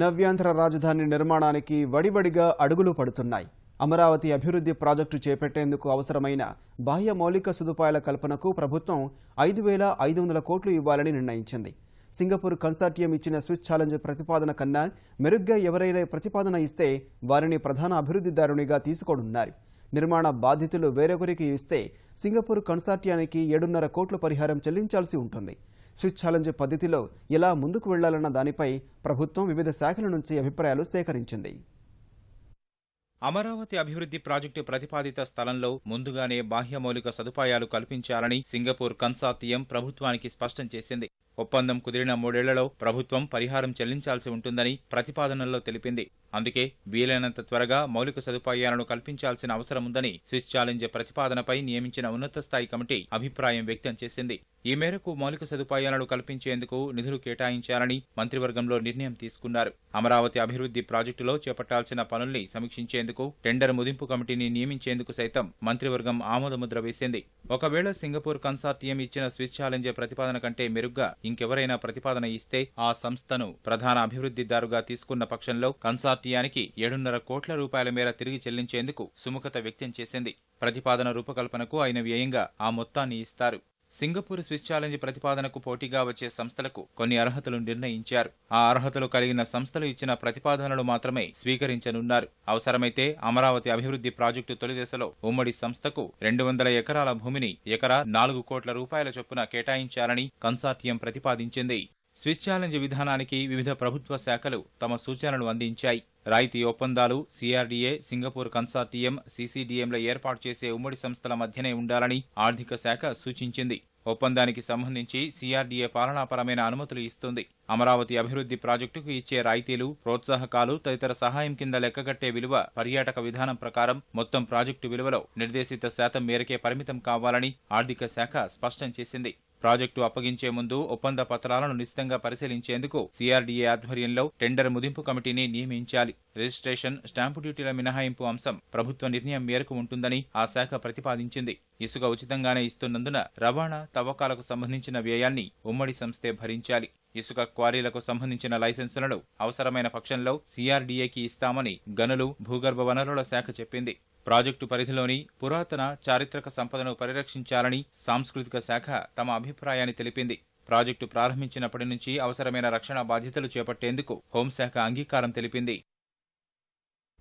నవ్యాంధ్ర రాజధాని నిర్మాణానికి వడివడిగా అడుగులు పడుతున్నాయి. అమరావతి అభివృద్ధి ప్రాజెక్టు చేపట్టేందుకు అవసరమైన బాహ్య మౌలిక సదుపాయాల కల్పనకు ప్రభుత్వం ఐదు వేల ఐదు వందల కోట్లు ఇవ్వాలని నిర్ణయించింది. సింగపూర్ కన్సార్టియం ఇచ్చిన స్విస్ ఛాలెంజ్ ప్రతిపాదన కన్నా మెరుగ్గా ఎవరైనా ప్రతిపాదన ఇస్తే వారిని ప్రధాన అభివృద్ధిదారునిగా తీసుకోనున్నారు. నిర్మాణ బాధితులు వేరొకరికి ఇస్తే సింగపూర్ కన్సార్టియానికి ఏడున్నర కోట్ల పరిహారం చెల్లించాల్సి ఉంటుంది. స్విచ్ ఛాలెంజ్ పద్ధతిలో ఎలా ముందుకు వెళ్ళాలన్న దానిపై ప్రభుత్వం వివిధ శాఖల నుంచి అభిప్రాయాలు సేకరించింది. అమరావతి అభివృద్ధి ప్రాజెక్టు ప్రతిపాదిత స్థలంలో ముందుగానే బాహ్య మౌలిక సదుపాయాలు కల్పించాలని సింగపూర్ కన్సార్టియం ప్రభుత్వానికి స్పష్టం చేసింది. ఒప్పందం కుదిరిన మూడేళ్ళలో ప్రభుత్వం పరిహారం చెల్లించాల్సి ఉంటుందని ప్రతిపాదనలో తెలిపింది. అందుకే వీలైనంత త్వరగా మౌలిక సదుపాయాలను కల్పించాల్సిన అవసరం ఉందని స్విస్ ఛాలెంజ్ ప్రతిపాదనపై నియమించిన ఉన్నత స్థాయి కమిటీ అభిప్రాయం వ్యక్తం చేసింది. ఈ మేరకు మౌలిక సదుపాయాలను కల్పించేందుకు నిధులు కేటాయించాలని మంత్రివర్గంలో నిర్ణయం తీసుకున్నారు. అమరావతి అభివృద్ధి ప్రాజెక్టులో చేపట్టాల్సిన పనుల్ని సమీక్షించేందుకు టెండర్ ముదింపు కమిటీని నియమించేందుకు సైతం మంత్రివర్గం ఆమోదముద్ర వేసింది. ఒకవేళ సింగపూర్ కన్సార్టియం ఇచ్చిన స్విస్ ఛాలెంజ్ ప్రతిపాదన కంటే మెరుగ్గా ఇంకెవరైనా ప్రతిపాదన ఇస్తే ఆ సంస్థను ప్రధాన అభివృద్ధిదారుగా తీసుకున్న పక్షంలో కన్సార్టియానికి ఏడున్నర కోట్ల రూపాయల మేర తిరిగి చెల్లించేందుకు సుముఖత వ్యక్తం చేసింది. ప్రతిపాదన రూపకల్పనకు అయిన వ్యయంగా ఆ మొత్తాన్ని ఇస్తారు. సింగపూర్ స్విస్ ఛాలెంజ్ ప్రతిపాదనకు పోటీగా వచ్చే సంస్థలకు కొన్ని అర్హతలు నిర్ణయించారు. ఆ అర్హతలు కలిగిన సంస్థలు ఇచ్చిన ప్రతిపాదనలు మాత్రమే స్వీకరించనున్నారు. అవసరమైతే అమరావతి అభివృద్ధి ప్రాజెక్టు తొలి దశలో ఉమ్మడి సంస్థకు రెండు వందల ఎకరాల భూమిని ఎకరా నాలుగు కోట్ల రూపాయల చొప్పున కేటాయించాలని కన్సార్టియం ప్రతిపాదించింది. స్విస్ ఛాలెంజ్ విధానానికి వివిధ ప్రభుత్వ శాఖలు తమ సూచనలు అందించాయి. రాయితీ ఒప్పందాలు సిఆర్డీఏ సింగపూర్ కన్సార్టియం సీసీడీఎంల ఏర్పాటు చేసే ఉమ్మడి సంస్థల మధ్యనే ఉండాలని ఆర్థిక శాఖ సూచించింది. ఒప్పందానికి సంబంధించి సిఆర్డీఏ పాలనాపరమైన అనుమతులు ఇస్తుంది. అమరావతి అభివృద్ధి ప్రాజెక్టుకు ఇచ్చే రాయితీలు ప్రోత్సాహకాలు తదితర సహాయం కింద లెక్కగట్టే విలువ పర్యాటక విధానం ప్రకారం మొత్తం ప్రాజెక్టు విలువలో నిర్దేశిత శాతం మేరకే పరిమితం కావాలని ఆర్థిక శాఖ స్పష్టం చేసింది. ప్రాజెక్టు అప్పగించే ముందు ఒప్పంద పత్రాలను నిశితంగా పరిశీలించేందుకు సిఆర్డీఏ ఆధ్వర్యంలో టెండర్ ముదింపు కమిటీని నియమించాలి. రిజిస్ట్రేషన్ స్టాంపు డ్యూటీల మినహాయింపు అంశం ప్రభుత్వ నిర్ణయం మేరకు ఉంటుందని ఆ శాఖ ప్రతిపాదించింది. ఇసుక ఉచితంగానే ఇస్తున్నందున రవాణా తవ్వకాలకు సంబంధించిన వ్యయాన్ని ఉమ్మడి సంస్థే భరించాలి. ఇసుక క్వారీలకు సంబంధించిన లైసెన్సులను అవసరమైన పక్షంలో సీఆర్డీఏకి ఇస్తామని గనులు భూగర్భ వనరుల శాఖ చెప్పింది. ప్రాజెక్టు పరిధిలోని పురాతన చారిత్రక సంపదను పరిరక్షించాలని సాంస్కృతిక శాఖ తమ అభిప్రాయాన్ని తెలిపింది. ప్రాజెక్టు ప్రారంభించినప్పటి నుంచి అవసరమైన రక్షణ బాధ్యతలు చేపట్టేందుకు హోంశాఖ అంగీకారం తెలిపింది.